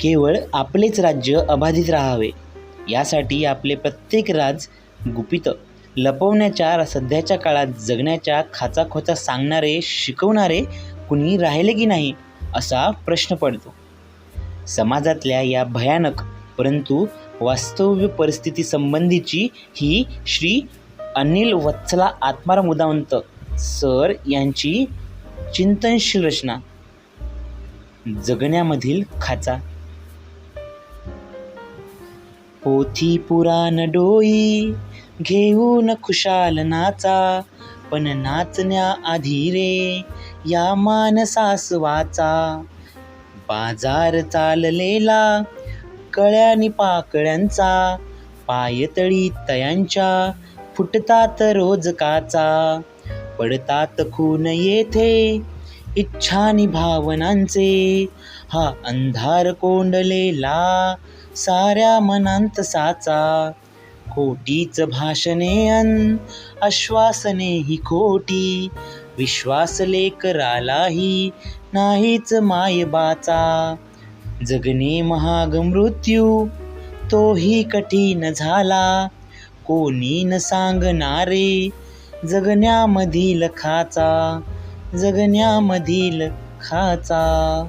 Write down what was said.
केवळ आपलेच राज्य अबाधित राहावे. यासाठी आपले प्रत्येक राज गुपित. लपवण्याच्या सध्याच्या काळात जगण्याच्या खाचाखोचा सांगणारे शिकवणारे कुणी राहिले की नाही असा प्रश्न पडतो. समाजातल्या या भयानक परंतु वास्तव्य परिस्थिती संबंधीची ही श्री अनिल वत्सला आत्माराम उदावंत सर यांची चिंतनशील रचना. जगण्यामधील खाचा पोथी पुराण डोई घेऊन खुशाल नाचा पण नाचण्या आधी रे या मानसास वाचा. बाजार चाललेला कळ्यानी पाकळ्यांचा पायतळी तयांच्या फुटतात रोज काचा. पडतात खून येथे इच्छानी भावनांचे हा अंधार कोंडलेला साऱ्या मनांत साचा. खोटीच भाषणे अन आश्वासने ही खोटी. विश्वास लेकरालाही नाहीच मायबाचा. जगणे महाग मृत्यू तोही कठीण झाला. कोणी न सांगणारे जगण्यामधील खाचा जगण्यामधील खाचा.